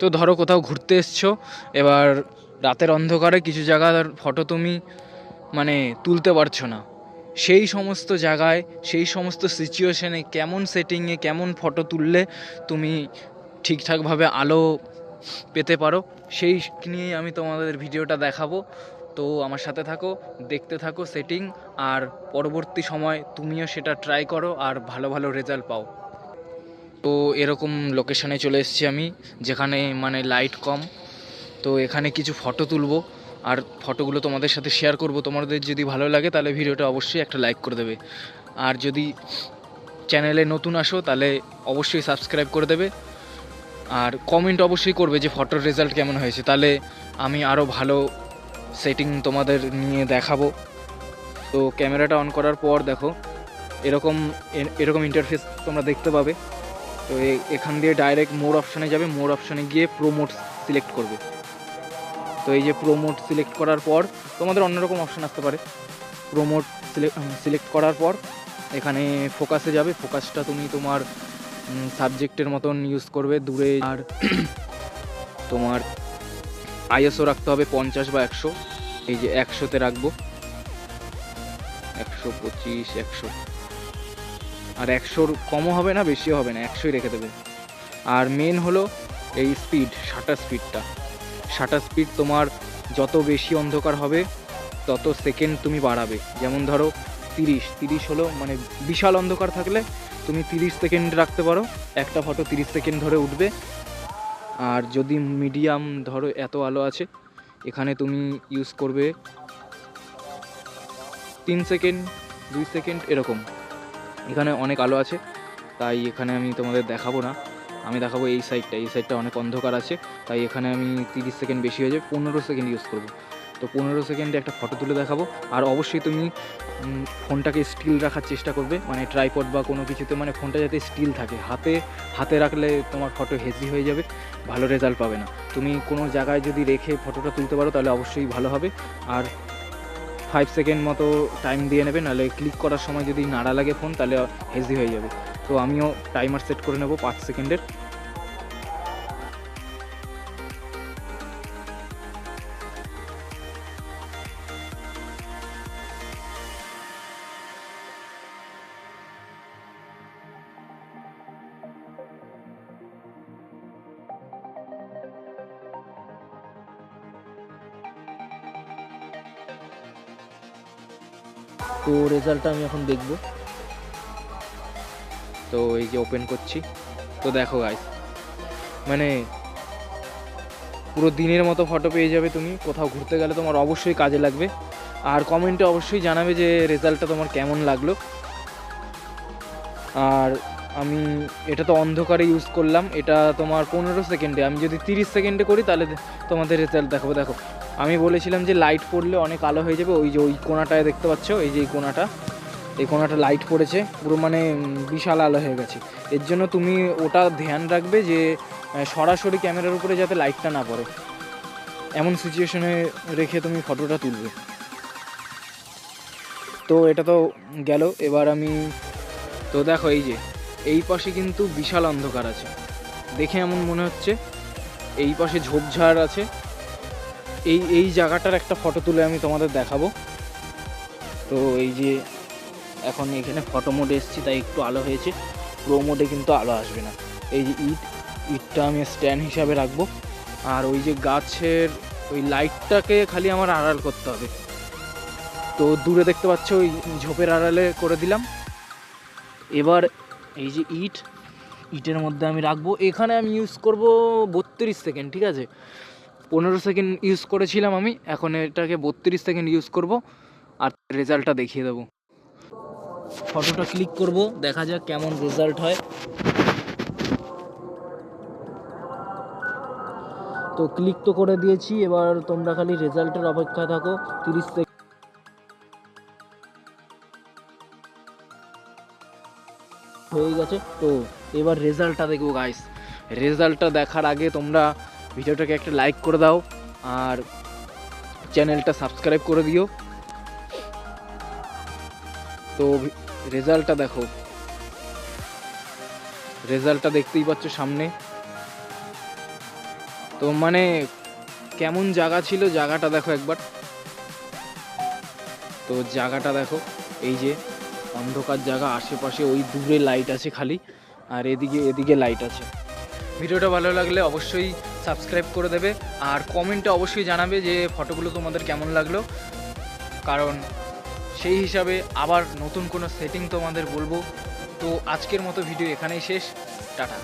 তো ধরো কোথাও ঘুরতে এসছো, এবার রাতের অন্ধকারে কিছু জায়গার ফটো তুমি মানে তুলতে পারছ না। সেই সমস্ত জায়গায়, সেই সমস্ত সিচুয়েশনে কেমন সেটিংয়ে কেমন ফটো তুললে তুমি ঠিকঠাকভাবে আলো পেতে পারো, সেই নিয়েই আমি তোমাদের ভিডিওটা দেখাবো। তো আমার সাথে থাকো, দেখতে থাকো সেটিং আর পরবর্তী সময় তুমিও সেটা ট্রাই করো, আর ভালো ভালো রেজাল্ট পাও। তো এরকম লোকেশনে চলে এসেছি আমি, যেখানে মানে লাইট কম। তো এখানে কিছু ফটো তুলবো, আর ফটোগুলো তোমাদের সাথে শেয়ার করব। তোমাদের যদি ভালো লাগে তাহলে ভিডিওটা অবশ্যই একটা লাইক করে দেবে। আর যদি চ্যানেলে নতুন আসো তাহলে অবশ্যই সাবস্ক্রাইব করে দেবে। আর কমেন্ট অবশ্যই করবে যে ফটোর রেজাল্ট কেমন হয়েছে। তাহলে আমি আরও ভালো সেটিং তোমাদের নিয়ে দেখাবো। তো ক্যামেরাটা অন করার পর দেখো, এরকম এরকম ইন্টারফেস তোমরা দেখতে পাবে। তো এখান দিয়ে ডাইরেক্ট মোর অপশানে যাবে মোর অপশানে গিয়ে প্রোমোট সিলেক্ট করবে। তো এই যে প্রোমোট সিলেক্ট করার পর, তোমাদের অন্যরকম অপশান আসতে পারে। প্রোমোট সিলেক্ট করার পর, এখানে ফোকাসে যাবে। ফোকাসটা তুমি তোমার সাবজেক্টের মতন ইউজ করবে, দূরে আর তোমার আইএসও রাখতে হবে পঞ্চাশ বা একশো। এই যে একশোতে রাখব। একশো পঁচিশ, একশো আর একশোর কমও হবে না, বেশিও হবে না, একশোই রেখে দেবে। আর মেন হলো এই স্পিড শাটার স্পিডটা শাটার স্পিড তোমার যত বেশি অন্ধকার হবে, তত সেকেন্ড তুমি বাড়াবে। যেমন ধরো তিরিশ তিরিশ হলো মানে বিশাল অন্ধকার থাকলে তুমি তিরিশ সেকেন্ড রাখতে পারো, একটা ফটো তিরিশ সেকেন্ড ধরে উঠবে। আর যদি মিডিয়াম ধরো এত আলো আছে, এখানে তুমি ইউজ করবে তিন সেকেন্ড দুই সেকেন্ড এরকম। এখানে অনেক আলো আছে, তাই এখানে আমি তোমাদের দেখাবো না। আমি দেখাবো এই সাইডটা এই সাইডটা অনেক অন্ধকার আছে, তাই এখানে আমি তিরিশ সেকেন্ড বেশি হয়ে যাবে, পনেরো সেকেন্ড ইউজ করব। তো পনেরো সেকেন্ডে একটা ফটো তুলে দেখাবো, আর অবশ্যই তুমি ফোনটাকে স্টিল রাখার চেষ্টা করবে মানে ট্রাইপড বা কোনো কিছুতে মানে ফোনটা যাতে স্টিল থাকে। হাতে হাতে রাখলে তোমার ফটো হেজি হয়ে যাবে, ভালো রেজাল্ট পাবে না। তুমি কোনো জায়গায় যদি রেখে ফটোটা তুলতে পারো, তাহলে অবশ্যই ভালো হবে। আর ফাইভ সেকেন্ড মতো টাইম দিয়ে নেবে, নাহলে ক্লিক করার সময় যদি নাড়া লাগে ফোন তাহলে হেজি হয়ে যাবে। তো আমিও টাইমার সেট করে নেব পাঁচ সেকেন্ডের তো রেজাল্টটা আমি এখন দেখব। তো এই যে ওপেন করছি। তো দেখো গাইস মানে পুরো দিনের মতো ফটো পেয়ে যাবে তুমি। কোথাও ঘুরতে গেলে তোমার অবশ্যই কাজে লাগবে। আর কমেন্টে অবশ্যই জানাবে যে রেজাল্টটা তোমার কেমন লাগল। আর আমি এটা তো অন্ধকারে ইউজ করলাম, এটা তোমার পনেরো সেকেন্ডে আমি যদি তিরিশ সেকেন্ডে করি তাহলে তোমাদের রেজাল্ট দেখাবো, দেখো। আমি বলেছিলাম যে লাইট পড়লে অনেক আলো হয়ে যাবে, ওই যে ওই কোনাটায় দেখতে পাচ্ছ, এই যে এই কোনাটা এই কোনাটা লাইট পড়েছে, পুরো মানে বিশাল আলো হয়ে গেছে। এর জন্য তুমি ওটা ধ্যান রাখবে যে সরাসরি ক্যামেরার উপরে যাতে লাইটটা না পড়ে। এমন সিচুয়েশনে রেখে তুমি ফটোটা তুলবে। তো এটা তো গেল, এবার আমি তো দেখো এই যে এই পাশে কিন্তু বিশাল অন্ধকার আছে। দেখে এমন মনে হচ্ছে, এই পাশে ঝোপঝাড় আছে। এই এই জায়গাটার একটা ফটো তুলে আমি তোমাদের দেখাবো। তো এই যে এখন এখানে ফটো মোডে এসেছি, তাই একটু আলো হয়েছে। প্রো মোডে কিন্তু আলো আসবে না। এই যে ইট, ইটটা আমি স্ট্যান্ড হিসাবে রাখব। আর ওই যে গাছের ওই লাইটটাকে খালি আমার আড়াল করতে হবে। তো দূরে দেখতে পাচ্ছ, ওই ঝোপের আড়ালে করে দিলাম। এবার এই যে ইট, ইটের মধ্যে আমি রাখব। এখানে আমি ইউজ করব বত্রিশ সেকেন্ড ঠিক আছে? পনেরো সেকেন্ড ইউজ করেছিলাম আমি, এখন এটাকে বত্রিশ সেকেন্ড ইউজ করব আর রেজাল্টটা দেখিয়ে দেবো। ফটোটা ক্লিক করব, দেখা যাক কেমন রেজাল্ট হয়। তো ক্লিক তো করে দিয়েছি, এবার তোমরা খালি রেজাল্টের অপেক্ষা থাকো। তিরিশ হয়ে গেছে। তো এবার রেজাল্টটা দেখব গাইস রেজাল্টটা দেখার আগে তোমরা ভিডিওটাকে একটা লাইক করে দাও আর চ্যানেলটা সাবস্ক্রাইব করে দিও। তো রেজাল্টটা দেখো। রেজাল্টটা দেখতেই পাচ্ছ সামনে। তো মানে কেমন জায়গা ছিল, জায়গাটা দেখো একবার। তো জায়গাটা দেখো, এই যে অন্ধকার জায়গা, আশেপাশে ওই দূরে লাইট আছে খালি, আর এদিকে এদিকে লাইট আছে। ভিডিওটা ভালো লাগলে অবশ্যই সাবস্ক্রাইব করে দেবে, আর কমেন্টে অবশ্যই জানাবে যে ফটোগুলো তোমাদের কেমন লাগল। কারণ সেই হিসাবে আবার নতুন কোনো সেটিং তোমাদের বলব। তো আজকের মতো ভিডিও এখানেই শেষ। টাটা।